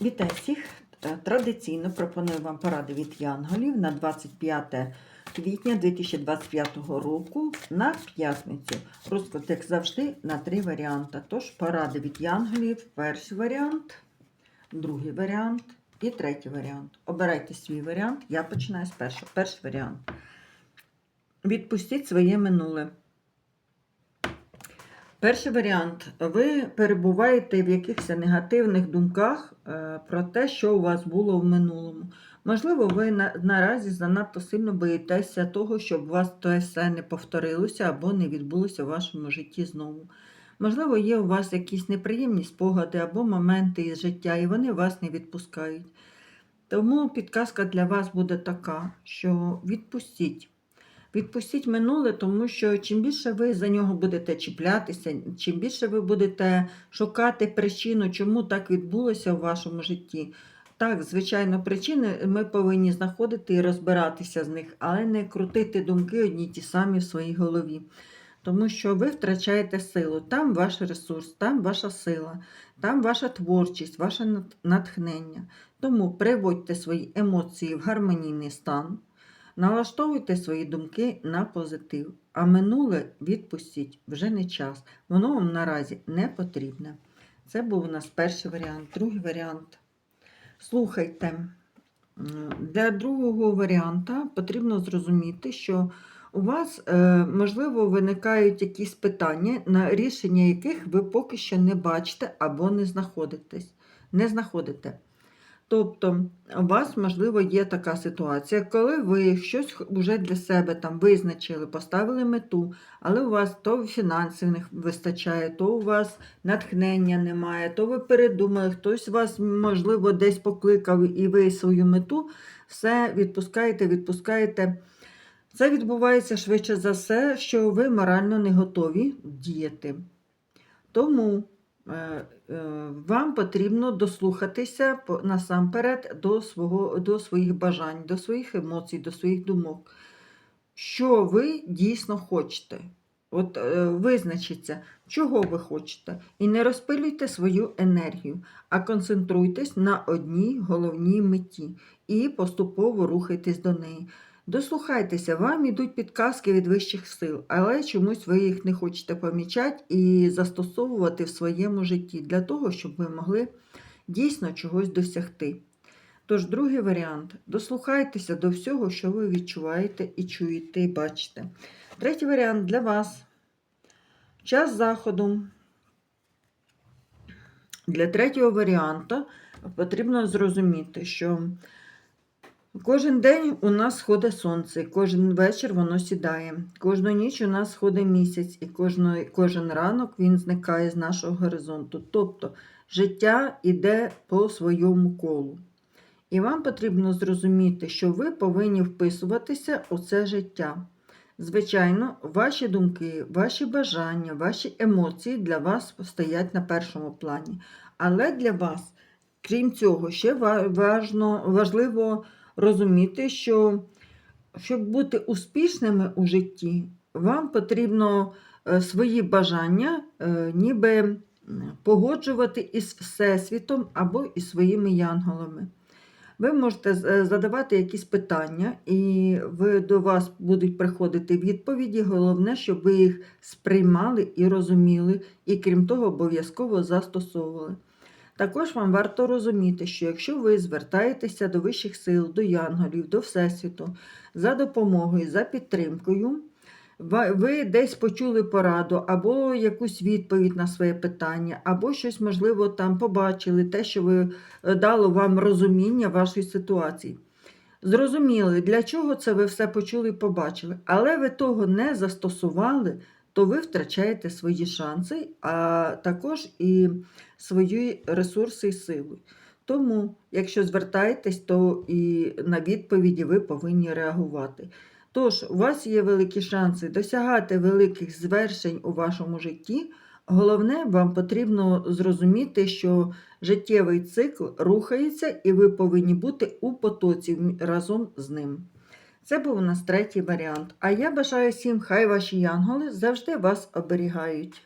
Вітаю всіх! Е, Традиційно пропоную вам поради від Янголів на 25 квітня 2025 року на п'ятницю. Розклад, як завжди, на три варіанти. Тож поради від Янголів. Перший варіант, другий варіант і третій варіант. Обирайте свій варіант. Я починаю з першого. Перший варіант. Відпустіть своє минуле. Перший варіант. Ви перебуваєте в якихось негативних думках е, про те, що у вас було в минулому. Можливо, ви на, наразі занадто сильно боїтеся того, щоб у вас те все не повторилося або не відбулося в вашому житті знову. Можливо, є у вас якісь неприємні спогади або моменти із життя, і вони вас не відпускають. Тому підказка для вас буде така, що відпустіть. Відпустіть минуле, тому що чим більше ви за нього будете чіплятися, чим більше ви будете шукати причину, чому так відбулося у вашому житті. Так, звичайно, причини ми повинні знаходити і розбиратися з них, але не крутити думки одні ті самі в своїй голові. Тому що ви втрачаєте силу, там ваш ресурс, там ваша сила, там ваша творчість, ваше натхнення. Тому приводьте свої емоції в гармонійний стан. Налаштовуйте свої думки на позитив, а минуле відпустіть вже не час. Воно вам наразі не потрібне. Це був у нас перший варіант. Другий варіант. Слухайте, для другого варіанта потрібно зрозуміти, що у вас, е, можливо, виникають якісь питання, на рішення яких ви поки що не бачите або не знаходитесь. Не знаходите. Тобто, у вас, можливо, є така ситуація, коли ви щось вже для себе там визначили, поставили мету, але у вас то фінансів не вистачає, то у вас натхнення немає, то ви передумали, хтось вас, можливо, десь покликав і ви свою мету, все відпускаєте, відпускаєте. Це відбувається швидше за все, що ви морально не готові діяти. Тому вам потрібно дослухатися насамперед до, свого, до своїх бажань, до своїх емоцій, до своїх думок. Що ви дійсно хочете? От е, визначіться, чого ви хочете. І не розпилюйте свою енергію, а концентруйтесь на одній головній меті і поступово рухайтесь до неї. Дослухайтеся, вам ідуть підказки від вищих сил, але чомусь ви їх не хочете помічати і застосовувати в своєму житті для того, щоб ви могли дійсно чогось досягти. Тож, другий варіант дослухайтеся до всього, що ви відчуваєте і чуєте, і бачите. Третій варіант для вас. Час заходу. Для третього варіанту потрібно зрозуміти, що Кожен день у нас сходить сонце, кожен вечір воно сідає. Кожну ніч у нас сходить місяць, і кожно, кожен ранок він зникає з нашого горизонту. Тобто життя йде по своєму колу. І вам потрібно зрозуміти, що ви повинні вписуватися у це життя. Звичайно, ваші думки, ваші бажання, ваші емоції для вас стоять на першому плані. Але для вас, крім цього, ще ва- важно, важливо розуміти, що щоб бути успішними у житті, вам потрібно е, свої бажання е, ніби погоджувати із Всесвітом або із своїми янголами. Ви можете е, задавати якісь питання, і ви, до вас будуть приходити відповіді. Головне, щоб ви їх сприймали і розуміли, і крім того, обов'язково застосовували. Також вам варто розуміти, що якщо ви звертаєтеся до вищих сил, до янголів, до Всесвіту за допомогою, за підтримкою, ви десь почули пораду або якусь відповідь на своє питання, або щось, можливо, там побачили, те, що ви е, дало вам розуміння вашої ситуації. Зрозуміли, для чого це ви все почули і побачили, але ви того не застосували, то ви втрачаєте свої шанси, а також і свої ресурси і сили. Тому, якщо звертаєтесь, то і на відповіді ви повинні реагувати. Тож, у вас є великі шанси досягати великих звершень у вашому житті. Головне, вам потрібно зрозуміти, що життєвий цикл рухається, і ви повинні бути у потоці разом з ним. Це був у нас третій варіант. А я бажаю всім, хай ваші янголи завжди вас оберігають.